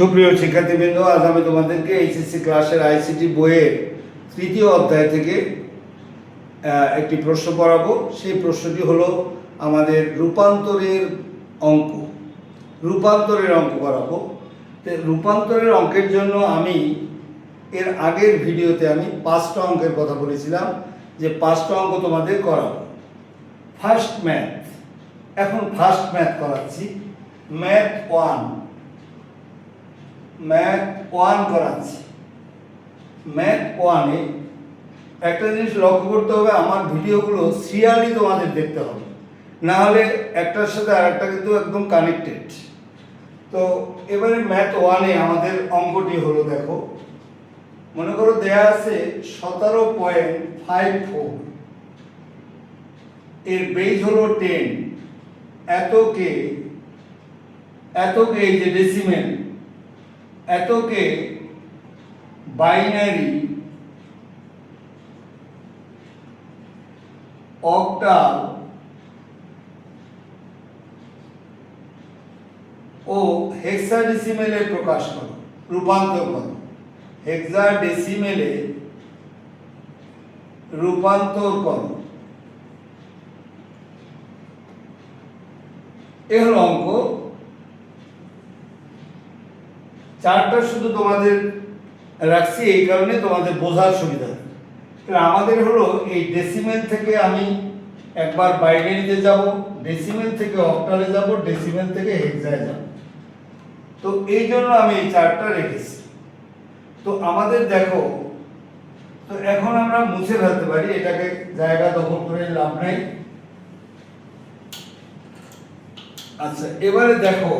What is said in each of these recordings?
সুপ্রিয় শিক্ষার্থীবৃন্দ, আজ আমি তোমাদেরকে এইচএসসি ক্লাসের আইসিটি বইয়ের তৃতীয় অধ্যায় থেকে একটি প্রশ্ন পড়াবো। সেই প্রশ্নটি হলো আমাদের রূপান্তরের অঙ্ক। রূপান্তরের অঙ্ক করাবো রূপান্তরের অঙ্কের জন্য আমি, এর আগের ভিডিওতে আমি পাঁচটা অঙ্কের কথা বলেছিলাম, যে পাঁচটা অঙ্ক তোমাদের করাবো। First math. এখন ফার্স্ট ম্যাথ করাচ্ছি। Math one. ম্যাথ ওয়ান করাচ্ছি। ম্যাথ ওয়ানে একটা জিনিস লক্ষ্য করতে হবে, আমার ভিডিওগুলো সিরিয়ালি তোমাদের দেখতে হবে। না হলে একটার সাথে আরেকটা কিন্তু একদম কানেক্টেড তো এবারে ম্যাথ ওয়ানে আমাদের অঙ্কটি হলো দেখো। মনে করো দেয়া আছে সতেরো পয়েন্ট ফাইভ ফোর এর বেজ হলো টেন এতকে এতকে এই যে ডেসিমেল এতকে বাইনারি অক্টাল ও হেক্সাডেসিমেলে প্রকাশ করো, রূপান্তর করো। হেক্সাডেসিমেলে রূপান্তর করো। এ হলো অঙ্ক। চারটা শুধু তোমাদের রাখছি, এই কারণে তোমাদের বোঝার সুবিধা। আমাদের হলো এই ডেসিমেল থেকে আমি একবার বাইনারিতে যাব ডেসিমেল থেকে অক্টালে যাব ডেসিমেল থেকে হেক্সায় যাব। তো এই জন্য আমি এই চারটা রেখেছি। তো আমাদের দেখো, তো এখন আমরা মুছে ফেলতে পারি, এটাকে জায়গা দখল করে লাভ নাই। আচ্ছা এবারে দেখো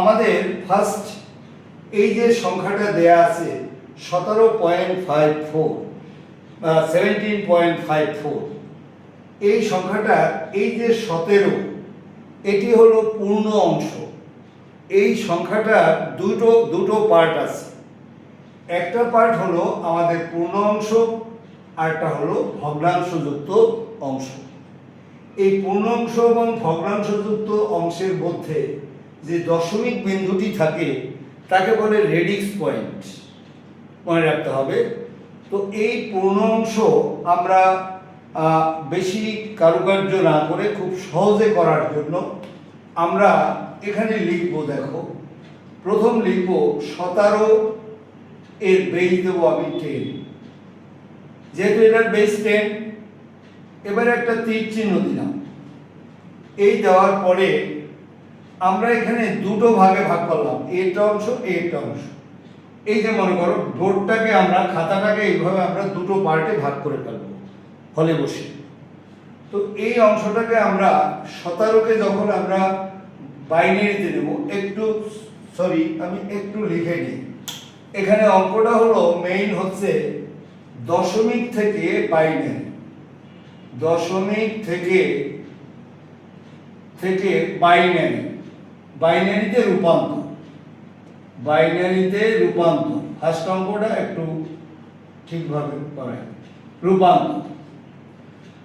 আমাদের ফার্স্ট এই যে সংখ্যাটা দেয়া আছে, সতেরো পয়েন্ট ফাইভ ফোর বা সেভেন্টিন পয়েন্ট ফাইভ ফোর এই সংখ্যাটা, এই যে সতেরো, এটি হলো পূর্ণ অংশ। এই সংখ্যাটা দুটো দুটো পার্ট আছে। একটা পার্ট হলো আমাদের পূর্ণ অংশ আরটা হলো ভগ্নাংশযুক্ত অংশ। এই পূর্ণাংশ এবং ভগ্নাংশযুক্ত অংশের মধ্যে যে দশমিক বিন্দুটি থাকে, তাকে বলে রেডিক্স পয়েন্ট মনে রাখতে হবে। তো এই পূর্ণ অংশ আমরা বেশি কারুকার্য না করে খুব সহজে করার জন্য আমরা এখানে লিখব, দেখো। প্রথম লিখব, সতেরো এর বেজ দেবো আমি টেন যেহেতু এটার বেস টেন এবারে একটা তীর চিহ্ন দিলাম। এই দেওয়ার পরে আমরা এখানে দুটো ভাগে ভাগ করলাম একটা অংশ একটা অংশ। এই যে মনে করো বোর্ডটাকে আমরা, খাতাটাকে এইভাবে আমরা দুটো পার্টে ভাগ করে ফেলব, হলে বসে। তো এই অংশটাকে আমরা সতেরোকে যখন আমরা বাইনারিতে নেব, একটু, সরি, আমি একটু লিখে নিই। এখানে অঙ্কটা হলো মেইন হচ্ছে দশমিক থেকে বাইনারি দশমিক থেকে থেকে বাইনারি বাইনারিতে রূপান্তর। বাইনারিতে রূপান্তর। ফার্স্ট অঙ্কটা একটু ঠিকভাবে করায় রূপান্তর।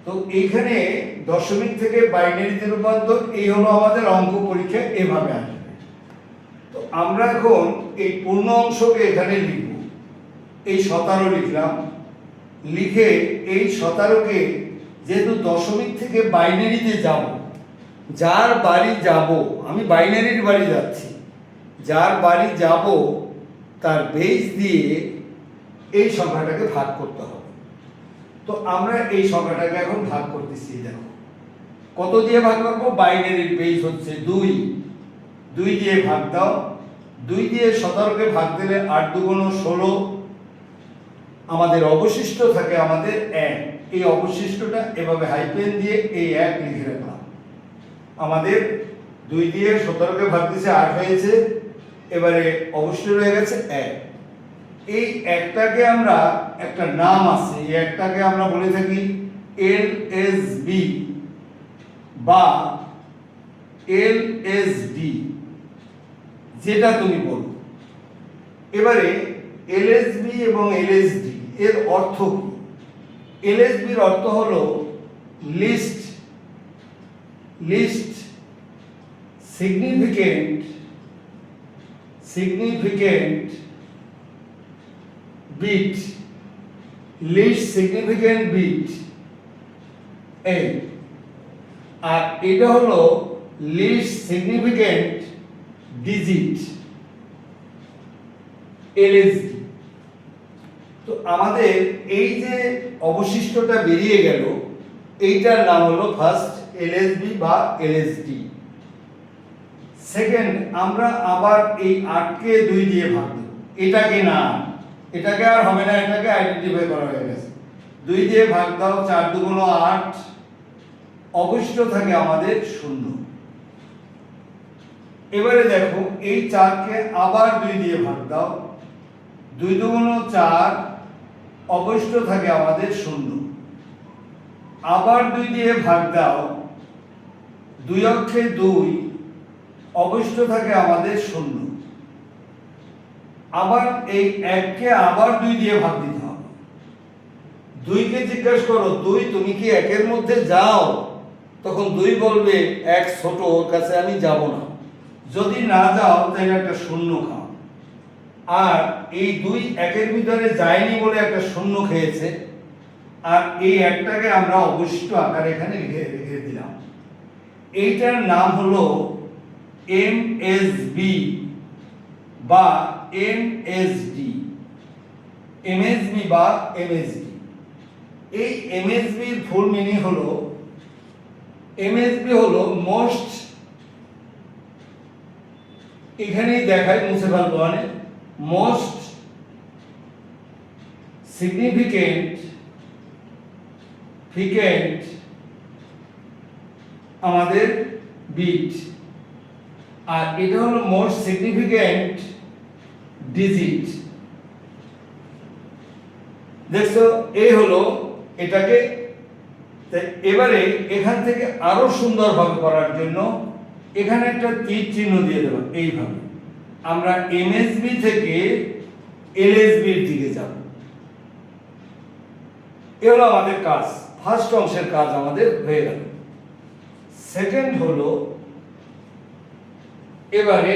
তো এইখানে দশমিক থেকে বাইনারিতে রূপান্তর, এই হলো আমাদের অঙ্ক পরীক্ষা, এভাবে আসবে। তো আমরা এখন এই পূর্ণ অংশকে এখানে লিখব। এই সতেরো লিখলাম। লিখে এই সতেরোকে যেহেতু দশমিক থেকে বাইনারিতে যাব যার বাড়ি যাব, আমি বাইনারির বাড়ি যাচ্ছি, যার বাড়ি যাব, তার বেজ দিয়ে এই সংখ্যাটাকে ভাগ করতে হবে। তো আমরা এই সংখ্যাটাকে এখন ভাগ করতেছি, দেখো। কত দিয়ে ভাগ করব? বাইনারির বেজ হচ্ছে দুই। দুই দিয়ে ভাগ দাও। দুই দিয়ে সতেরোকে ভাগ দিলে আট দুগুণ ষোলো। আমাদের অবশিষ্ট থাকে আমাদের এক। এই অবশিষ্টটা এভাবে হাইপেন দিয়ে এই এক লিখে আমাদের দুই দিয়ে সতেরোকে ভাগ দিয়েছে আট হয়েছে, এবারে অবশ্যই রয়ে গেছে এক। এই একটাকে আমরা একটা নাম আছে, এই একটাকে আমরা বলে থাকি এল এস বি বা এল এস ডি। যেটা তুমি বলো। এবারে এলএসবি এবং এলএসডি এর অর্থ কি? এলএসবির অর্থ হলো least least significant significant bit least significant bit এই আর এটা হলো লিস্ট সিগনিফিকেন্ট ডিজিট এলএসডি তো আমাদের এই যে অবশিষ্টটা বেরিয়ে গেল, এইটার নাম হলো ফার্স্ট এলএসবি বা এলএসডি। সেকেন্ড আমরা আবার এই আটকে দুই দিয়ে ভাগ দেব। এটাকে না, এটাকে আর হবে না, এটাকে আইডেন্টিফাই করা হয়ে গেছে। দুই দিয়ে ভাগ দাও, চার দুগুণ আট, অবশিষ্ট থাকে আমাদের শূন্য। এবারে দেখো, এই চারকে আবার দুই দিয়ে ভাগ দাও। দুই দুগুণ চার, অবশিষ্ট থাকে আমাদের শূন্য। আবার দুই দিয়ে ভাগ দাও দুই অক্ষে দুই, অবশিষ্ট থাকে আমাদের শূন্য। আবার এই এককে আবার দুই দিয়ে ভাগ দিতে হবে। দুইকে জিজ্ঞেস করো, দুই তুমি কি একের মধ্যে যাও? তখন দুই বলবে, এক ছোট, ওর কাছে আমি যাব না। যদি না যাও, তাহলে একটা শূন্য খাও। আর এই দুই একের ভিতরে যায়নি বলে একটা শূন্য খেয়েছে। আর এই একটাকে আমরা অবশিষ্ট আকারে এখানে লিখে রেখে দিলাম এইটার নাম হলো এম এস বি বা এম এস ডি। এমএসবি বা এমএসডি এই এমএসবির ফুল মিনিং হলো এমএসবি হলো মোস্ট এখানেই দেখায় মুছে ফেলব মানে মোস্ট সিগনিফিকেন্ট ফিকেন্ট আমাদের বিট আর এটা হলো মোস্ট সিগনিফিকেন্ট ডিজিট দেখছ এই হলো এটাকে এবারে এখান থেকে আরও সুন্দরভাবে করার জন্য এখানে একটা তীর চিহ্ন দিয়ে দেবো, এইভাবে। আমরা এমএসবি থেকে এলএসবির দিকে যাব। এ হলো আমাদের কাজ। ফার্স্ট অংশের কাজ আমাদের হয়ে গেল। সেকেন্ড হলো, এবারে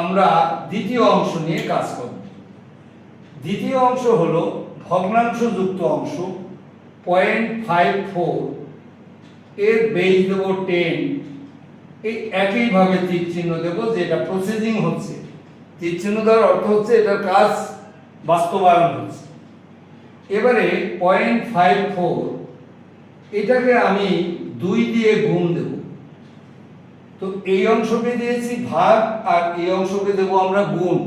আমরা দ্বিতীয় অংশ নিয়ে কাজ করব। দ্বিতীয় অংশ হলো ভগ্নাংশ যুক্ত অংশ পয়েন্ট ফাইভ ফোর এর বেজ দেবো টেন এই একইভাবে তীর চিহ্ন দেবো, যেটা প্রসেসিং হচ্ছে। তীর চিহ্ন দেওয়ার অর্থ হচ্ছে এটার কাজ বাস্তবায়ন হচ্ছে। এবারে পয়েন্ট ফাইভ ফোর এটাকে আমি দুই দিয়ে গুণ দেব। তো এই অংশকে দিয়েছি ভাগ, আর এই অংশকে দেবো আমরা গুণ।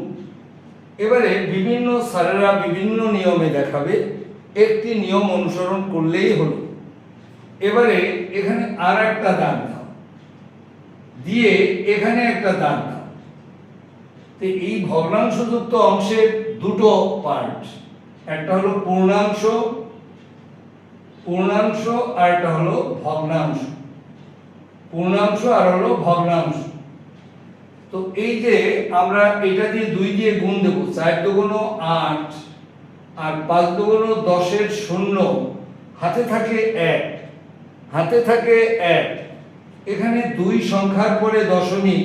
এবারে বিভিন্ন স্যারেরা বিভিন্ন নিয়মে দেখাবে, একটি নিয়ম অনুসরণ করলেই হলো। এবারে এখানে আর একটা দাগ দাও। দিয়ে এখানে একটা দাগ দাও। তো এই ভগ্নাংশযুক্ত অংশের দুটো পার্ট একটা হলো পূর্ণাংশ পূর্ণাংশ আর একটা হলো ভগ্নাংশ। পূর্ণাংশ আর হলো ভগ্নাংশ। তো এই যে আমরা এটা দিয়ে দুই দিয়ে গুণ দেব, চার দুগুণ আট, আর পাঁচ দুগুণ দশের শূন্য, হাতে থাকে এক, হাতে থাকে এক। এখানে দুই সংখ্যার পরে দশমিক,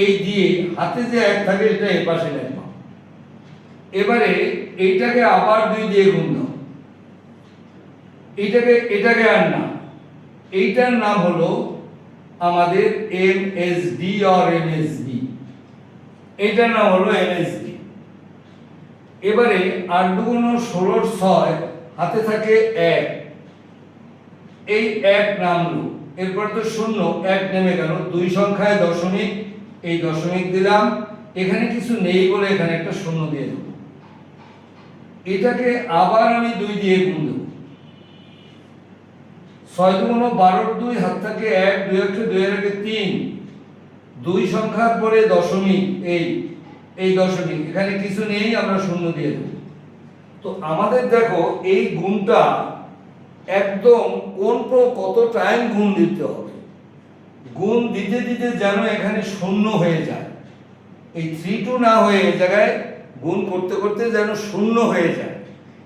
এই দিয়ে হাতে যে এক থাকে, এটা এ পাশে এবারে এইটাকে আবার দুই দিয়ে গুণ দাও। এইটাকে এটাকে আর না। এইটার নাম হলো আমাদের এম এস ডি আর এম এস ডি। এইটার নাম হলো এম এস ডি। এবারে আট দুগুণ ষোলোর ছয় হাতে থাকে এক। এই এক নামলো। এরপর তো শূন্য, এক নেমে গেল। দুই সংখ্যায় দশমিক, এই দশমিক দিলাম। এখানে কিছু নেই বলে এখানে একটা শূন্য দিয়ে দেবো। এটাকে আবার আমি দুই দিয়ে গুণ দেবো। ছয় দুগুণ বারোর দুই হাত থাকে এক, দুই একশো দুই আগে তিন। দুই সংখ্যার পরে দশমিক এই এই দশমিক। এখানে কিছু নেই, আমরা শূন্য দিয়ে দেবো। তো আমাদের দেখো, এই গুণটা একদম কোন কত টাইম গুণ দিতে হবে। গুণ দিতে দিতে যেন এখানে শূন্য হয়ে যায়। এই থ্রি টু না হয়ে এই জায়গায় গুণ করতে করতে যেন শূন্য হয়ে যায়।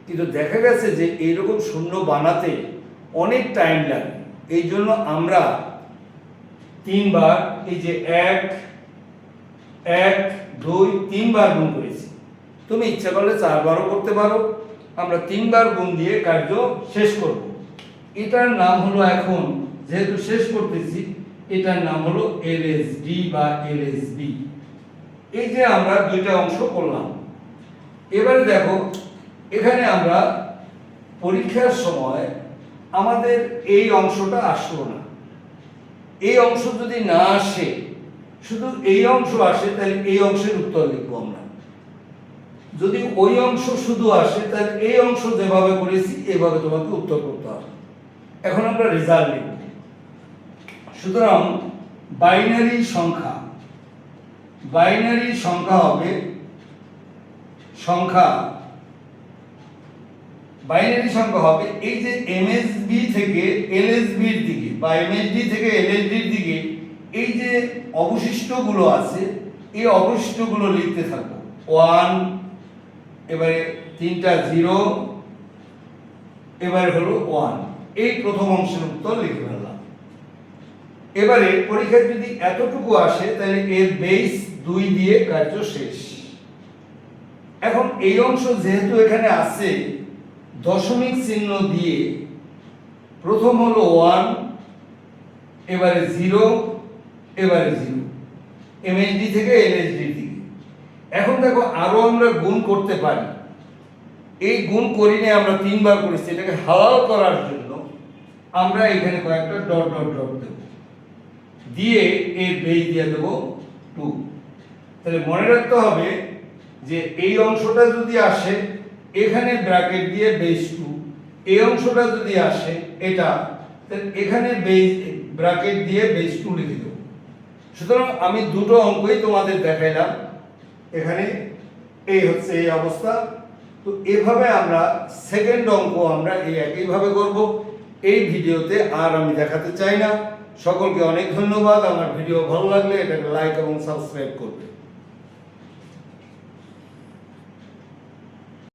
কিন্তু দেখা গেছে যে এইরকম শূন্য বানাতে অনেক টাইম লাগে। এই জন্য আমরা তিনবার এই যে এক এক, দুই, তিনবার গুণ করেছি। তুমি ইচ্ছা করলে চারবারও করতে পারো। আমরা তিনবার গুণ দিয়ে কার্য শেষ করব। এটার নাম হলো এখন, যেহেতু শেষ করতেছি, এটার নাম হলো এলএসডি বা এলএসবি এই যে আমরা দুইটা অংশ করলাম। এবারে দেখো, এখানে আমরা পরীক্ষার সময় আমাদের এই অংশটা আসলো না। এই অংশ যদি না আসে, শুধু এই অংশ আসে, তাহলে এই অংশের উত্তর লিখব আমরা। যদি ওই অংশ শুধু আসে, তাহলে এই অংশ যেভাবে করেছি, এভাবে তোমাকে উত্তর করতে হবে। এখন আমরা রেজাল্ট লিখব। সুতরাং বাইনারি সংখ্যা বাইনারি সংখ্যা হবে, সংখ্যা বাইনারি সংখ্যা হবে এই যে এমএসবি থেকে এলএসবির দিকে বা এমএসডি থেকে এলএসডির দিকে এই যে অবশিষ্টগুলো আছে, এই অবশিষ্টগুলো লিখতে থাকব। ওয়ান এবারে তিনটা জিরো এবারে হলো ওয়ান এই প্রথম অংশের উত্তর লিখে ফেললাম। এবারে পরীক্ষায় যদি এতটুকু আসে, তাহলে এর বেস দুই দিয়ে কার্য শেষ। এখন এই অংশ যেহেতু এখানে আছে দশমিক চিহ্ন দিয়ে প্রথম হলো ওয়ান এবারে জিরো এবারে জিরো এমএসডি থেকে এনএসডি দিকে। এখন দেখো আরও আমরা গুণ করতে পারি। এই গুণ করিনি আমরা তিনবার করেছি, এটাকে হালাল করার জন্য আমরা এখানে কয়েকটা ডট ডট ডট দেব। দিয়ে এর বেই দিয়ে দেবো টু তাহলে মনে রাখতে হবে যে এই অংশটা যদি আসে এখানে ব্র্যাকেট দিয়ে বেস টু এই অংশটা যদি আসে, এটা এখানে বেস ব্র্যাকেট দিয়ে বেস টু লিখে দেবো। সুতরাং আমি দুটো অঙ্কই তোমাদের দেখাইলাম। এখানে এই হচ্ছে এই অবস্থা। তো এভাবে আমরা সেকেন্ড অঙ্ক আমরা এই একইভাবে করব। এই ভিডিওতে আর আমি দেখাতে চাই না। সকলকে অনেক ধন্যবাদ। আমার ভিডিও ভালো লাগলে এটাকে লাইক এবং সাবস্ক্রাইব করবে।